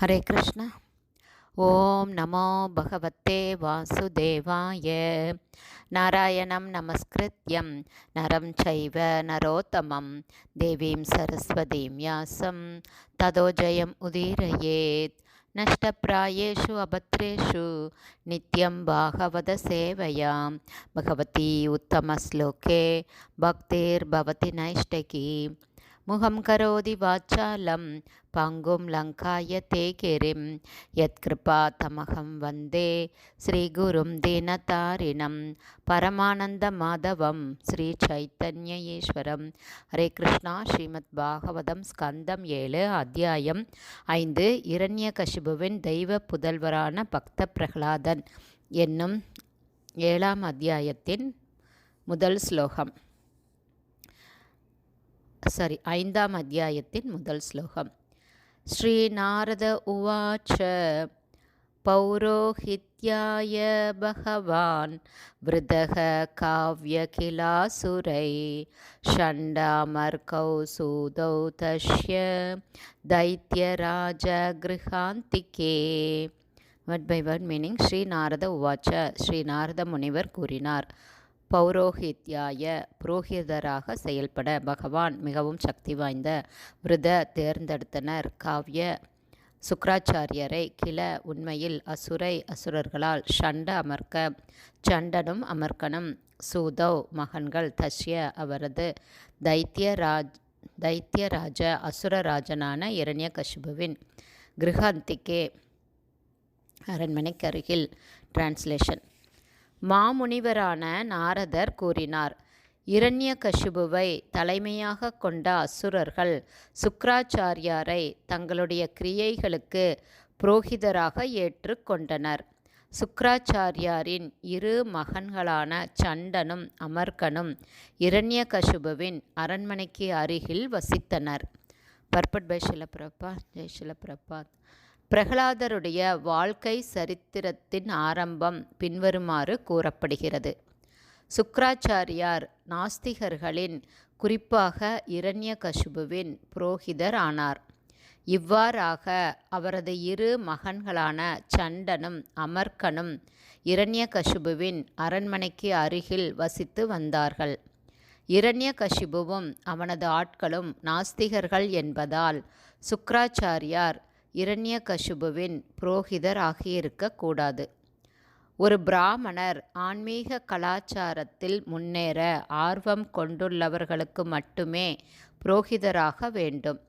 हरे कृष्ण ॐ नमो भगवते वासुदेवाय नारायणं नमस्कृत्यं नरं चैव नरोत्तमं देवीं सरस्वतीं व्यासं ततो जयम् उदीरयेत् नष्टप्रायेषु अभद्रेषु नित्यं भागवतसेवयां भगवती उत्तमश्लोके भक्तिर्भवति नैष्टकी முகம் கரோதி வாச்சாலம் பங்கும் லங்காய தேகெரிம். யத்கிருபா தமகம் வந்தே ஸ்ரீகுரும் தினதாரிணம் பரமானந்த மாதவம் ஸ்ரீ சைத்தன்யேஸ்வரம் ஹரே கிருஷ்ணா ஸ்ரீமத் பாகவதம் ஸ்கந்தம் ஏழு அத்தியாயம் ஐந்து இரண்ய கசிபுவின் தெய்வ புதல்வரான பக்த பிரகலாதன் என்னும் ஏழாம் அத்தியாயத்தின் முதல் ஸ்லோகம். சாரி ஐந்தாம் அத்தியாயத்தின் முதல் ஸ்லோகம். ஸ்ரீ நாரத உவாச்ச பௌரோஹித்யாய பகவான் விருதக காவிய கிலாசுரை ஷண்டாமர்கௌ சூதௌ தஷ்ய தைத்யராஜ கிருஹாந்திகே word by word meaning Shri Narada உவாச்ச ஸ்ரீ நாரத முனிவர் கூறினார். பௌரோஹித்யாய புரோஹிதராக செயல்பட பகவான் மிகவும் சக்தி வாய்ந்த விருத தேர்ந்தெடுத்தனர். காவ்ய சுக்கராச்சாரியரை கில உண்மையில் அசுரை அசுரர்களால் சண்ட அமர்க்க சண்டனும் அமர்க்கனும் சூதவ் மகன்கள் தஷ்ய அவரது தைத்தியராஜ் தைத்தியராஜ அசுரராஜனான இரண்ய கஷிபுவின் கிரகாந்திக்கே அரண்மனைக்கு அருகில். டிரான்ஸ்லேஷன் மாமுனிவரான நாரதர் கூறினார். இரண்ய கஷிபுவை தலைமையாக கொண்ட அசுரர்கள் சுக்ராச்சாரியாரை தங்களுடைய கிரியைகளுக்கு புரோகிதராக ஏற்றுக்கொண்டனர் சுக்ராச்சாரியாரின் இரு மகன்களான சண்டனும் அமர்கனும் இரண்ய கஷுபுவின் அரண்மனைக்கு அருகில் வசித்தனர். பர்பட் பை ஷிலபிரபா ஜெய் ஷிலபிரபாத். பிரகலாதருடைய வாழ்க்கை சரித்திரத்தின் ஆரம்பம் பின்வருமாறு கூறப்படுகிறது. சுக்ராச்சாரியார் நாஸ்திகர்களின் குறிப்பாக இரண்ய கசுபுவின் புரோகிதர் ஆனார். இவ்வாறாக அவரது இரு மகன்களான சண்டனும் அமர்கனும் இரண்ய கசுபுவின் அரண்மனைக்கு அருகில் வசித்து வந்தார்கள். இரண்ய கசிபுவும் அவனது ஆட்களும் நாஸ்திகர்கள் என்பதால் சுக்ராச்சாரியார் இரண்ய கசுபுவின் புரோகிதர் ஆகியிருக்கக்கூடாது ஒரு பிராமணர் ஆன்மீக கலாச்சாரத்தில் முன்னேற ஆர்வம் கொண்டுள்ளவர்களுக்கு மட்டுமே புரோகிதராக வேண்டும்.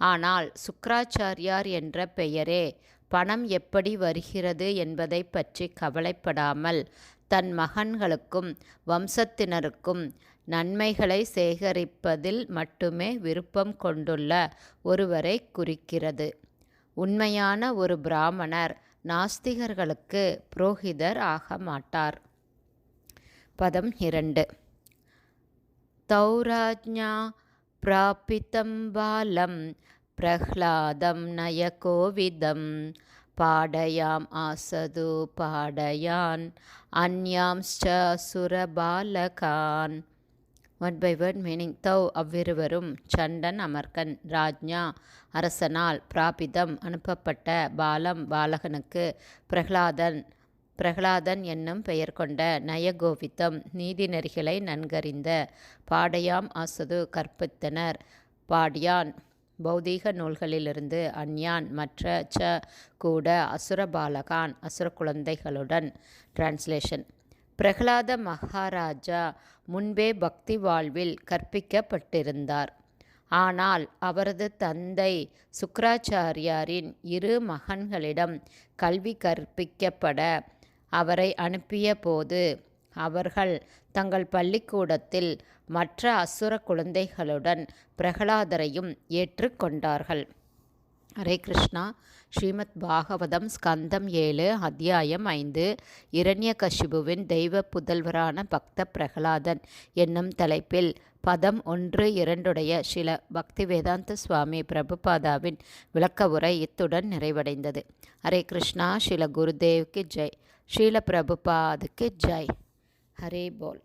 ஆனால் சுக்ராச்சாரியார் என்ற பெயரே பணம் எப்படி வருகிறது என்பதை பற்றி கவலைப்படாமல் தன் மகன்களுக்கும் வம்சத்தினருக்கும் நன்மைகளை சேகரிப்பதில் மட்டுமே விருப்பம் கொண்டுள்ள ஒருவரை குறிக்கிறது. உண்மையான ஒரு பிராமணர் நாஸ்திகர்களுக்கு புரோகிதர் ஆக மாட்டார். பதம் இரண்டு. தௌராஜ்ஞா பிராபித்தம் பாலம் பிரஹ்லாதம் நயகோவிதம். பாடயாம் ஆசது பாடயான் அந்யாம்ச்ச சுரபாலகான். வேர்ட் பை வேர்ட் மீனிங் தவ் அவ்விருவரும் சண்டன் அமர்கன் ராஜ்ஞா அரசனால் பிராபிதம் அனுப்பப்பட்ட பாலம் பாலகனுக்கு பிரகலாதன் பிரகலாதன் என்னும் பெயர் கொண்ட நயகோவித்தம் நீதி நெறிகளை நன்கறிந்த பாடையாம் ஆசது கற்பித்தனர் பாடியான் பௌதீக நூல்களிலிருந்து அன்யான் மற்ற ச கூட அசுர பாலகான் அசுர குழந்தைகளுடன். டிரான்ஸ்லேஷன் பிரகலாத மகாராஜா முன்பே பக்தி வாழ்வில் கற்பிக்கப்பட்டிருந்தார். ஆனால் அவரது தந்தை சுக்கராச்சாரியாரின் இரு மகன்களிடம் கல்வி கற்பிக்கப்பட அவரை அனுப்பிய போது அவர்கள் தங்கள் பள்ளிக்கூடத்தில் மற்ற அசுர குழந்தைகளுடன் பிரகலாதரையும் ஏற்றுக்கொண்டார்கள். ஹரே கிருஷ்ணா. ஸ்ரீமத் பாகவதம் ஸ்கந்தம் ஏழு அத்தியாயம் ஐந்து. இரண்ய கஷிபுவின் தெய்வ புதல்வரான பக்த பிரகலாதன் என்னும் தலைப்பில் பதம் ஒன்று இரண்டுடைய சில பக்தி வேதாந்த சுவாமி பிரபுபாதாவின் விளக்க உரை இத்துடன் நிறைவடைந்தது. ஹரே கிருஷ்ணா ஸ்ரீல குருதேவ்க்கு ஜெய். ஸ்ரீல பிரபுபாதுக்கு ஜெய். ஹரே போல்.